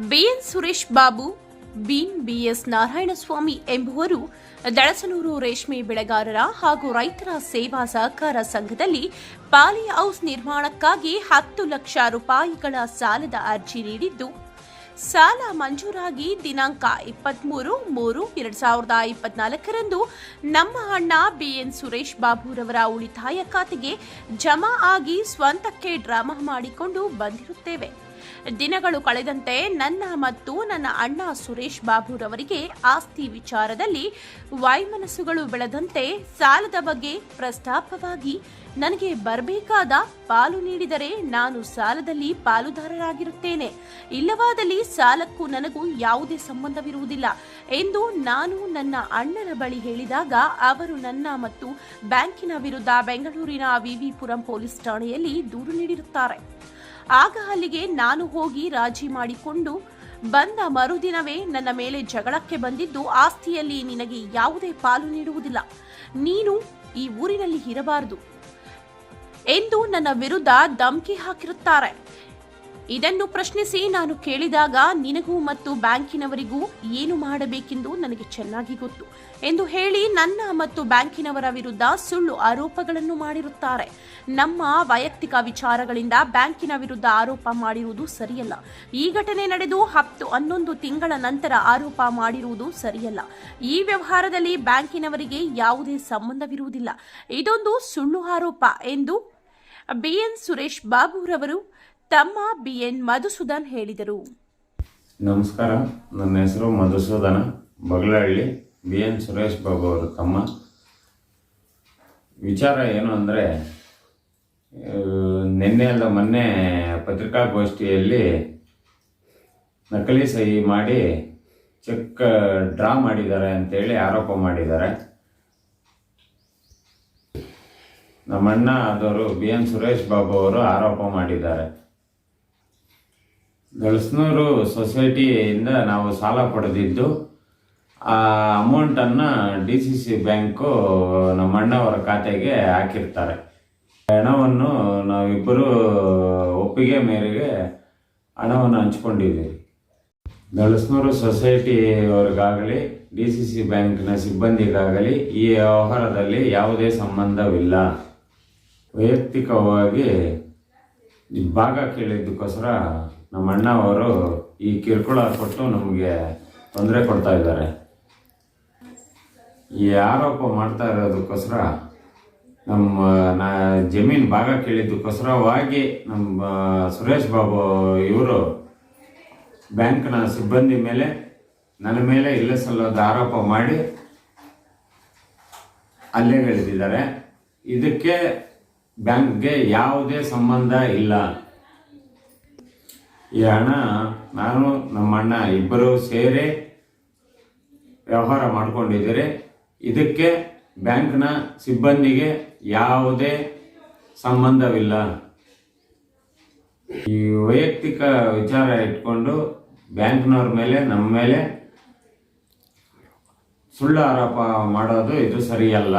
B N Suresh Babu ಬೀನ್ B S Narayanaswamy ಎಂಬುವರು ದಳಸನೂರು ರೇಷ್ಮೆ ಬೆಳೆಗಾರರ ಹಾಗೂ ರೈತರ ಸೇವಾ ಸಹಕಾರ ಸಂಘದಲ್ಲಿ ಪಾಲಿ ಹೌಸ್ ನಿರ್ಮಾಣಕ್ಕಾಗಿ ಹತ್ತು ಲಕ್ಷ ರೂಪಾಯಿಗಳ ಸಾಲದ ಅರ್ಜಿ ನೀಡಿದ್ದು, ಸಾಲ ಮಂಜೂರಾಗಿ ದಿನಾಂಕ ಇಪ್ಪತ್ಮೂರು, ಮೂರು ಎರಡ್ ಸಾವಿರದ ಇಪ್ಪತ್ನಾಲ್ಕರಂದು ನಮ್ಮ ಅಣ್ಣ ಬಿಎನ್ ಸುರೇಶ್ ಬಾಬುರವರ ಉಳಿತಾಯ ಖಾತೆಗೆ ಜಮಾ ಆಗಿ ಸ್ವಂತಕ್ಕೆ ಡ್ರಾಮಾ ಮಾಡಿಕೊಂಡು ಬಂದಿರುತ್ತೇವೆ. ದಿನಗಳು ಕಳೆದಂತೆ ನನ್ನ ಮತ್ತು ನನ್ನ ಅಣ್ಣ ಸುರೇಶ್ ಬಾಬುರವರಿಗೆ ಆಸ್ತಿ ವಿಚಾರದಲ್ಲಿ ವಾಯುಮನಸ್ಸುಗಳು ಬೆಳೆದಂತೆ ಸಾಲದ ಬಗ್ಗೆ ಪ್ರಸ್ತಾಪವಾಗಿ ನನಗೆ ಬರಬೇಕಾದ ಪಾಲು ನೀಡಿದರೆ ನಾನು ಸಾಲದಲ್ಲಿ ಪಾಲುದಾರರಾಗಿರುತ್ತೇನೆ. ಇಲ್ಲವಾದಲ್ಲಿ ಸಾಲಕ್ಕೂ ನನಗೂ ಯಾವುದೇ ಸಂಬಂಧವಿರುವುದಿಲ್ಲ ಎಂದು ನಾನು ನನ್ನ ಅಣ್ಣನ ಬಳಿ ಹೇಳಿದಾಗ ಅವರು ನನ್ನ ಮತ್ತು ಬ್ಯಾಂಕಿನ ವಿರುದ್ಧ ಬೆಂಗಳೂರಿನ ವಿವಿಪುರಂ ಪೊಲೀಸ್ ಠಾಣೆಯಲ್ಲಿ ದೂರು ನೀಡಿರುತ್ತಾರೆ. ಆಗ ಅಲ್ಲಿಗೆ ನಾನು ಹೋಗಿ ರಾಜಿ ಮಾಡಿಕೊಂಡು ಬಂದ ಮರುದಿನವೇ ನನ್ನ ಮೇಲೆ ಜಗಳಕ್ಕೆ ಬಂದಿದ್ದು, ಆಸ್ತಿಯಲ್ಲಿ ನಿನಗೆ ಯಾವುದೇ ಪಾಲು ನೀಡುವುದಿಲ್ಲ. ನೀನು ಈ ಊರಿನಲ್ಲಿ ಇರಬಾರದು ಎಂದು ನನ್ನ ವಿರುದ್ಧ ಧಮಕಿ ಹಾಕಿರುತ್ತಾರೆ. ಇದನ್ನು ಪ್ರಶ್ನಿಸಿ ನಾನು ಕೇಳಿದಾಗ ನಿನಗೂ ಮತ್ತು ಬ್ಯಾಂಕಿನವರಿಗೂ ಏನು ಮಾಡಬೇಕೆಂದು ನನಗೆ ಚೆನ್ನಾಗಿ ಗೊತ್ತು ಎಂದು ಹೇಳಿ ನನ್ನ ಮತ್ತು ಬ್ಯಾಂಕಿನವರ ವಿರುದ್ಧ ಸುಳ್ಳು ಆರೋಪಗಳನ್ನು ಮಾಡಿರುತ್ತಾರೆ. ನಮ್ಮ ವೈಯಕ್ತಿಕ ವಿಚಾರಗಳಿಂದ ಬ್ಯಾಂಕಿನ ವಿರುದ್ಧ ಆರೋಪ ಮಾಡಿರುವುದು ಸರಿಯಲ್ಲ. ಈ ಘಟನೆ ನಡೆದು ಹತ್ತು ಹನ್ನೊಂದು ತಿಂಗಳ ನಂತರ ಆರೋಪ ಮಾಡಿರುವುದು ಸರಿಯಲ್ಲ. ಈ ವ್ಯವಹಾರದಲ್ಲಿ ಬ್ಯಾಂಕಿನವರಿಗೆ ಯಾವುದೇ ಸಂಬಂಧವಿರುವುದಿಲ್ಲ. ಇದೊಂದು ಸುಳ್ಳು ಆರೋಪ ಎಂದು ಬಿಎನ್ ಸುರೇಶ್ ಬಾಬುರವರು ತಮ್ಮ ಬಿಎನ್ ಮಧುಸೂದನ್ ಹೇಳಿದರು. ನಮಸ್ಕಾರ, ನನ್ನ ಹೆಸರು ಮಧುಸೂದನ. ಬಗ್ಲಹಳ್ಳಿ ಬಿ ಎನ್ ಸುರೇಶ್ ಬಾಬು ಅವರು ತಮ್ಮ. ವಿಚಾರ ಏನು ಅಂದರೆ ನಿನ್ನೆ ಅಲ್ಲ, ಮೊನ್ನೆ ಪತ್ರಿಕಾಗೋಷ್ಠಿಯಲ್ಲಿ ನಕಲಿ ಸಹಿ ಮಾಡಿ ಚೆಕ್, ಡ್ರಾ ಮಾಡಿದ್ದಾರೆ ಅಂತೇಳಿ ಆರೋಪ ಮಾಡಿದ್ದಾರೆ. ನಮ್ಮಣ್ಣ ಆದವರು ಬಿ ಎನ್ ಸುರೇಶ್ ಬಾಬು ಅವರು ಆರೋಪ ಮಾಡಿದ್ದಾರೆ. ದಳಸ್ನೂರು ಸೊಸೈಟಿಯಿಂದ ನಾವು ಸಾಲ ಪಡೆದಿದ್ದು, ಆ ಅಮೌಂಟನ್ನು ಡಿ ಸಿ ಸಿ ಬ್ಯಾಂಕು ನಮ್ಮ ಅಣ್ಣವರ ಖಾತೆಗೆ ಹಾಕಿರ್ತಾರೆ. ಹಣವನ್ನು ನಾವಿಬ್ಬರು ಒಪ್ಪಿಗೆ ಮೇರೆಗೆ ಹಣವನ್ನು ಹಂಚ್ಕೊಂಡಿದ್ದೀವಿ. ಗಳಸ್ನೂರು ಸೊಸೈಟಿಯವರಿಗಾಗಲಿ, ಡಿ ಸಿ ಸಿ ಬ್ಯಾಂಕ್ನ ಸಿಬ್ಬಂದಿಗಾಗಲಿ ಈ ವ್ಯವಹಾರದಲ್ಲಿ ಯಾವುದೇ ಸಂಬಂಧವಿಲ್ಲ. ವೈಯಕ್ತಿಕವಾಗಿ ಭಾಗ ಕೇಳಿದ್ದಕ್ಕೋಸ್ಕರ ನಮ್ಮ ಅಣ್ಣವರು ಈ ಕಿರುಕುಳ ಕೊಟ್ಟು ನಮಗೆ ತೊಂದರೆ ಕೊಡ್ತಾ ಇದ್ದಾರೆ. ಈ ಆರೋಪ ಮಾಡ್ತಾ ಇರೋದಕ್ಕೋಸ್ಕರ ನಮ್ಮ, ನಾ, ಜಮೀನು ಭಾಗ ಕೇಳಿದ್ದಕ್ಕೋಸ್ಕರವಾಗಿ ನಮ್ಮ, ಸುರೇಶ್ ಬಾಬು ಇವರು ಬ್ಯಾಂಕ್ನ ಸಿಬ್ಬಂದಿ ಮೇಲೆ, ನನ್ನ ಮೇಲೆ ಇಲ್ಲ ಸಲ್ಲದ ಆರೋಪ ಮಾಡಿ ಅಲ್ಲೇ ಹೇಳಿದಿದ್ದಾರೆ ಇದಕ್ಕೆ ಬ್ಯಾಂಕ್ಗೆ ಯಾವುದೇ ಸಂಬಂಧ ಇಲ್ಲ. ಈ ಹಣ ನಾನು, ನಮ್ಮಣ್ಣ ಇಬ್ಬರು ಸೇರಿ ವ್ಯವಹಾರ ಮಾಡಿಕೊಂಡಿದ್ದೀರಿ. ಇದಕ್ಕೆ ಬ್ಯಾಂಕ್ನ ಸಿಬ್ಬಂದಿಗೆ ಯಾವುದೇ ಸಂಬಂಧವಿಲ್ಲ. ಈ ವೈಯಕ್ತಿಕ ವಿಚಾರ ಇಟ್ಕೊಂಡು ಬ್ಯಾಂಕ್ನವ್ರ ಮೇಲೆ, ನಮ್ಮ ಮೇಲೆ ಸುಳ್ಳು ಆರೋಪ ಮಾಡೋದು ಇದು ಸರಿಯಲ್ಲ.